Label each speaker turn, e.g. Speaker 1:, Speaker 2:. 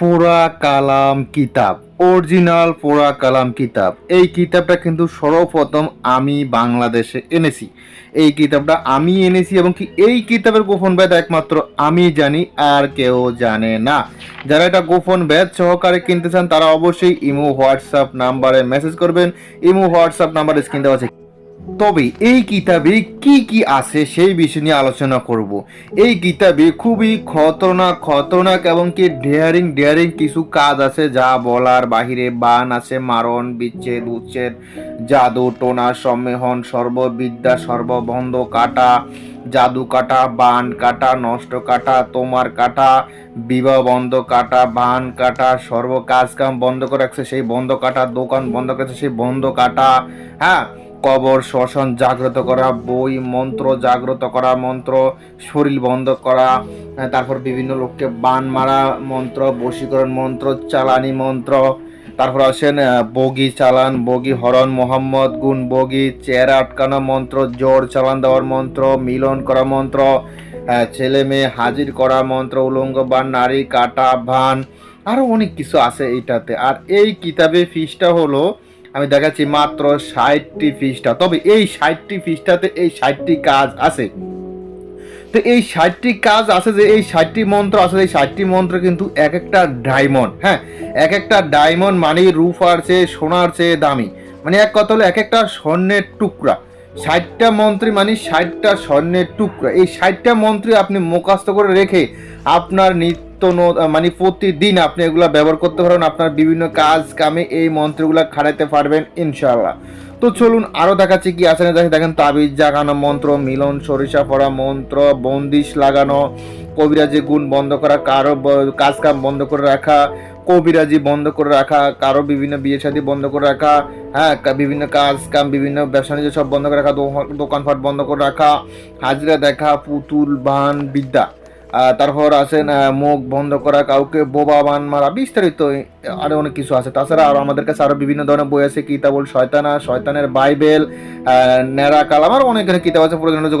Speaker 1: পোড়া কালাম কিতাব, অরিজিনাল পোড়া কালাম কিতাব। এই কিতাবটা কিন্তু সর্বপ্রথম আমি বাংলাদেশে এনেছি। এই কিতাবটা আমি এনেছি এবং কি এই কিতাবের গোপন ব্যাধ একমাত্র আমি জানি, আর কেউ জানে না। যারা এটা গোপন ব্যাধ সহকারে কিনতে চান, তারা অবশ্যই ইমো হোয়াটসঅ্যাপ নাম্বারে মেসেজ করবেন। ইমো হোয়াটসঅ্যাপ নাম্বারে স্ক্রিন দেওয়া আছে। তবে এই কিতাবে কি কি আছে সেই বিষয় নিয়ে আলোচনা করব। এই কিতাবে খুবই খতরনাক খতরনাক এবং কি ডেয়ারিং ডেয়ারিং কিছু কাজ আছে যা বলার বাহিরে বান আছে, মারণ, বিচ্ছেদ, উচ্ছেদ, জাদু, টোনা, সম্মেহন, সর্ববিদ্যা, সর্ববন্ধ কাটা, জাদু কাটা, বান কাটা, নষ্ট কাটা, তোমার কাটা, বিবাহ বন্ধ কাটা, বান কাটা সর্ব কাজ কাম বন্ধ করে রাখছে সেই বন্ধ কাটা, দোকান বন্ধ করেছে সেই বন্ধ কাটা হ্যাঁ? কবর, শ্মশান জাগ্রত করা, বই, মন্ত্র জাগ্রত করা, মন্ত্র শরীর বন্ধ করা তারপর বিভিন্ন লোককে বান মারা মন্ত্র, বশীকরণ মন্ত্র, চালানি মন্ত্র, তারপর আসেন বগি চালান, বগি হরণ, মোহাম্মদ গুণ বগি চেয়ার আটকানো মন্ত্র, জোর চালান দেওয়ার মন্ত্র, মিলন করা মন্ত্র ছেলে মেয়ে হাজির করা মন্ত্র, উলঙ্গ বান, নারী কাটা ভান আরও অনেক কিছু আছে এইটাতে। আর এই কিতাবে ফিসটা হলো আমি দেখাচ্ছি মাত্র ষাটটি পৃষ্ঠা। তবে এই ষাটটি পৃষ্ঠাতে এই ষাটটি কাজ আছে। তো এই ষাটটি কাজ আছে যে এই ষাটটি মন্ত্র আছে, এই ষাটটি মন্ত্র কিন্তু এক একটা ডায়মন্ড হ্যাঁ? এক একটা ডায়মন্ড মানে রুফার চেয়ে সোনার চেয়ে দামি। মানে এক কথা হলো এক একটা স্বর্ণের টুকরা। ষাটটা মন্ত্রী মানে ষাটটা স্বর্ণের টুকরা। এই ষাটটা মন্ত্রী আপনি মুখাস্ত করে রেখে আপনার নিত্য ন- মানে প্রতিদিন আপনি এগুলা ব্যবহার করতে পারবেন আপনার বিভিন্ন কাজ কামে এই মন্ত্রগুলো খাটাইতে পারবেন, ইনশাআল্লাহ। তো চলুন আরও দেখাচ্ছি কি আছে না দেখেন, তাবিজ জাগানো মন্ত্র, মিলন, সরিষা পড়া মন্ত্র, বন্দিশ লাগানো, কবিরাজি গুণ বন্ধ করা, কারও কাজ কাম বন্ধ করে রাখা, কবিরাজি বন্ধ করে রাখা, কারও বিভিন্ন বিয়ে শাদী বন্ধ করে রাখা হ্যাঁ বিভিন্ন কাজ কাম, বিভিন্ন ব্যবসা সব বন্ধ করে রাখা দোকান- দোকানপাট বন্ধ করে রাখা, হাজিরা দেখা, পুতুল, বান, বিদ্যা। তারপর আছেন মুখ বন্ধ করা, কাউকে বোবা, বান মারা, বিস্তারিত আরও অনেক কিছু আছে। তাছাড়া আরও আমাদের কাছে আরও বিভিন্ন ধরনের বই আছে, কিতাবুল শয়তানা, শয়তানের বাইবেল ন্যাড়া কালাম, আর অনেক কিতাব আছে প্রয়োজনীয়